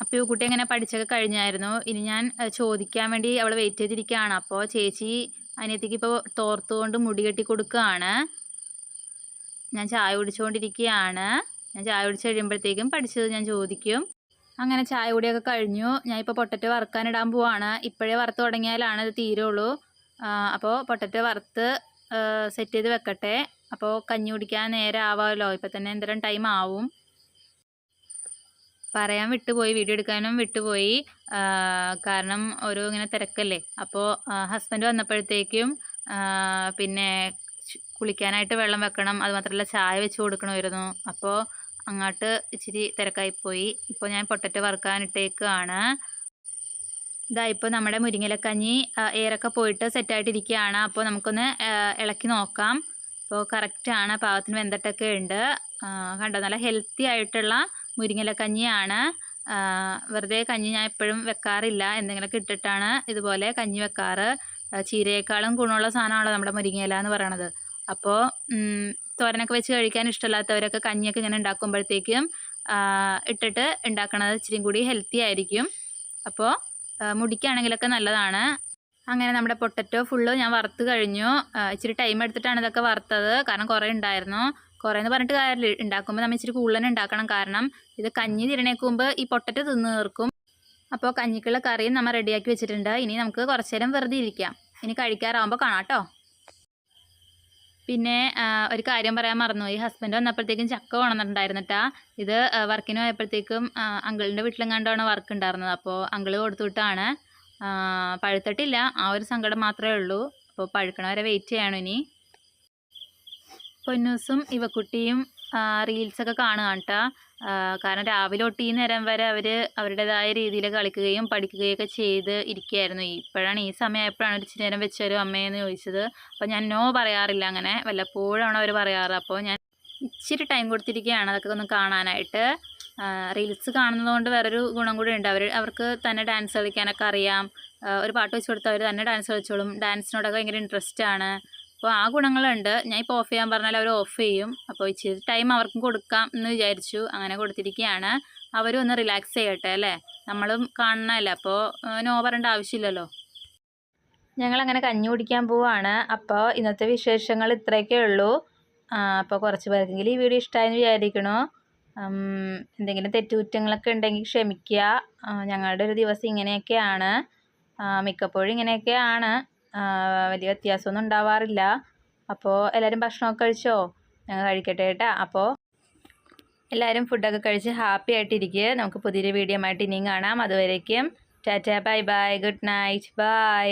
അപ്പോൾ ഈ കുട്ടി അങ്ങനെ പഠിച്ചൊക്കെ കഴിഞ്ഞായിരുന്നു. ഇനി ഞാൻ ചോദിക്കാൻ വേണ്ടി അവൾ വെയിറ്റ് ചെയ്തിരിക്കുകയാണ്. അപ്പോൾ ചേച്ചി അനിയത്തിക്ക് ഇപ്പോൾ തോർത്തുകൊണ്ട് മുടി കെട്ടി കൊടുക്കുകയാണ്. ഞാൻ ചായ കുടിച്ചുകൊണ്ടിരിക്കുകയാണ് ഞാൻ ചായ കുടിച്ച് കഴിയുമ്പോഴത്തേക്കും പഠിച്ചത് ഞാൻ ചോദിക്കും. അങ്ങനെ ചായ കുടിയൊക്കെ കഴിഞ്ഞു. ഞാൻ ഇപ്പോൾ പൊട്ടറ്റോ വറുക്കാനിടാൻ പോവാണ്. ഇപ്പോഴേ വറുത്ത് തുടങ്ങിയാലാണ് ഇത് തീരുള്ളൂ. അപ്പോൾ പൊട്ടറ്റോ വറുത്ത് സെറ്റ് ചെയ്ത് വെക്കട്ടെ. അപ്പോൾ കഞ്ഞി കുടിക്കാൻ നേരം ആവാമല്ലോ ഇപ്പം തന്നെ എന്തെങ്കിലും ടൈം ആവും. പറയാൻ വിട്ടുപോയി വീഡിയോ എടുക്കാനും വിട്ടുപോയി. കാരണം ഓരോ ഇങ്ങനെ തിരക്കല്ലേ. അപ്പോൾ ഹസ്ബൻഡ് വന്നപ്പോഴത്തേക്കും പിന്നെ കുളിക്കാനായിട്ട് വെള്ളം വെക്കണം അതുമാത്രമല്ല ചായ വെച്ച് കൊടുക്കണമായിരുന്നു. അപ്പോൾ അങ്ങോട്ട് ഇച്ചിരി തിരക്കായിപ്പോയി. ഇപ്പോൾ ഞാൻ പൊട്ടറ്റോ വറുക്കാനിട്ടേക്കാണ് ഇതാ ഇപ്പോൾ നമ്മുടെ മുരിങ്ങലക്കഞ്ഞി ഏറൊക്കെ പോയിട്ട് സെറ്റായിട്ടിരിക്കുകയാണ്. അപ്പോൾ നമുക്കൊന്ന് ഇളക്കി നോക്കാം. അപ്പോൾ കറക്റ്റാണ് പാകത്തിന് വെന്തിട്ടൊക്കെ ഉണ്ട്. കണ്ടോ? നല്ല ഹെൽത്തി ആയിട്ടുള്ള മുരിങ്ങയിലക്കഞ്ഞിയാണ് കഞ്ഞിയാണ് വെറുതെ കഞ്ഞി ഞാൻ എപ്പോഴും വെക്കാറില്ല. എന്തെങ്കിലുമൊക്കെ ഇട്ടിട്ടാണ് ഇതുപോലെ കഞ്ഞി വെക്കാറ്. ചീരയേക്കാളും ഗുണമുള്ള സാധനമാണല്ലോ നമ്മുടെ മുരിങ്ങയില എന്ന് പറയണത്. അപ്പോൾ തോരനൊക്കെ വെച്ച് കഴിക്കാൻ ഇഷ്ടമല്ലാത്തവരൊക്കെ കഞ്ഞിയൊക്കെ ഇങ്ങനെ ഉണ്ടാക്കുമ്പോഴത്തേക്കും ഇട്ടിട്ട് ഉണ്ടാക്കണത് ഇച്ചിരി കൂടി ഹെൽത്തി ആയിരിക്കും. അപ്പോൾ മുടിക്കാണെങ്കിലൊക്കെ നല്ലതാണ്. അങ്ങനെ നമ്മുടെ പൊട്ടറ്റോ ഫുള്ള് ഞാൻ വറുത്ത് കഴിഞ്ഞു. ഇച്ചിരി ടൈം എടുത്തിട്ടാണ് ഇതൊക്കെ വറുത്തത്. കാരണം കുറേ ഉണ്ടായിരുന്നു. കുറേ എന്ന് പറഞ്ഞിട്ട് കാര്യമില്ല ഉണ്ടാക്കുമ്പോൾ നമ്മൾ ഇച്ചിരി കൂടുതൽ ഉണ്ടാക്കണം കാരണം ഇത് കഞ്ഞി തിരണേക്ക് ഈ പൊട്ടറ്റ് തിന്ന് തീർക്കും. അപ്പോൾ കഞ്ഞിക്കുള്ള കറിയും നമ്മൾ റെഡിയാക്കി വെച്ചിട്ടുണ്ട്. ഇനി നമുക്ക് കുറച്ച് നേരം വെറുതെ ഇരിക്കാം. ഇനി കഴിക്കാറാവുമ്പോൾ കാണാം കേട്ടോ പിന്നെ ഒരു കാര്യം പറയാൻ മറന്നുപോയി ഹസ്ബൻഡ് വന്നപ്പോഴത്തേക്കും ചക്ക കൊണ്ടുവന്നിട്ടുണ്ടായിരുന്നിട്ടാ. ഇത് വർക്കിന് പോയപ്പോഴത്തേക്കും അങ്കിളിന്റെ വീട്ടിലെങ്ങാണ്ടാണ് വർക്ക് ഉണ്ടായിരുന്നത് അപ്പോൾ അങ്കിൾ കൊടുത്തു വിട്ടാണ് ആ, പഴുത്തിട്ടില്ല. ആ ഒരു സങ്കടം മാത്രമേ ഉള്ളൂ. അപ്പോൾ പഴുക്കണ വരെ വെയിറ്റ് ചെയ്യണം ഇനി. പൊന്നൂസും ഇവക്കുട്ടിയും റീൽസൊക്കെ കാണുക കേട്ടോ കാരണം രാവിലെ തൊട്ട് നേരം വരെ അവർ അവരുടേതായ രീതിയിൽ കളിക്കുകയും പഠിക്കുകയൊക്കെ ചെയ്ത് ഇരിക്കുകയായിരുന്നു. ഇപ്പോഴാണ് ഈ സമയമായപ്പോഴാണ് ഒരു ഇച്ചിരി നേരം വെച്ചൊരു അമ്മയെന്ന് ചോദിച്ചത്. അപ്പോൾ ഞാൻ നോ പറയാറില്ല അങ്ങനെ. വല്ലപ്പോഴാണ് അവർ പറയാറ്. അപ്പോൾ ഞാൻ ഇച്ചിരി ടൈം കൊടുത്തിരിക്കുകയാണ് അതൊക്കെ ഒന്ന് കാണാനായിട്ട്. റീൽസ് കാണുന്നതുകൊണ്ട് വേറൊരു ഗുണം കൂടി ഉണ്ട്. അവർ അവർക്ക് തന്നെ ഡാൻസ് കളിക്കാനൊക്കെ അറിയാം. ഒരു പാട്ട് വെച്ച് കൊടുത്താൽ അവർ തന്നെ ഡാൻസ് കളിച്ചോളും. ഡാൻസിനോടൊക്കെ ഭയങ്കര ഇൻട്രസ്റ്റ് ആണ്. അപ്പോൾ ആ ഗുണങ്ങളുണ്ട്. ഞാൻ ഇപ്പോൾ ഓഫ് ചെയ്യാൻ പറഞ്ഞാൽ അവർ ഓഫ് ചെയ്യും. അപ്പോൾ ഇച്ചിരി ടൈം അവർക്കും കൊടുക്കാം എന്ന് വിചാരിച്ചു. അങ്ങനെ കൊടുത്തിരിക്കുകയാണ് അവരും ഒന്ന് റിലാക്സ് ചെയ്യട്ടെ അല്ലേ? നമ്മളും കാണണമല്ലേ അപ്പോൾ നോ പറയേണ്ട ആവശ്യമില്ലല്ലോ. ഞങ്ങളങ്ങനെ കഞ്ഞി കുടിക്കാൻ പോവാണ്. അപ്പോൾ ഇന്നത്തെ വിശേഷങ്ങൾ ഇത്രയൊക്കെ ഉള്ളൂ. അപ്പോൾ കുറച്ച് പേർക്കെങ്കിലും ഈ വീഡിയോ ഇഷ്ടമായെന്ന് വിചാരിക്കണോ. എന്തെങ്കിലും തെറ്റുകുറ്റങ്ങളൊക്കെ ഉണ്ടെങ്കിൽ ക്ഷമിക്കുക. ഞങ്ങളുടെ ഒരു ദിവസം ഇങ്ങനെയൊക്കെയാണ്. മിക്കപ്പോഴും ഇങ്ങനെയൊക്കെയാണ്. വലിയ വ്യത്യാസമൊന്നും ഉണ്ടാവാറില്ല. അപ്പോൾ എല്ലാവരും ഭക്ഷണമൊക്കെ കഴിച്ചോ? ഞങ്ങൾ കഴിക്കട്ടെ കേട്ടാ. അപ്പോൾ എല്ലാവരും ഫുഡൊക്കെ കഴിച്ച് ഹാപ്പി ആയിട്ടിരിക്കുക നമുക്ക് പുതിയൊരു വീഡിയോ ആയിട്ട് ഇനിയും കാണാം. അതുവരേക്കും tata bye bye good night bye.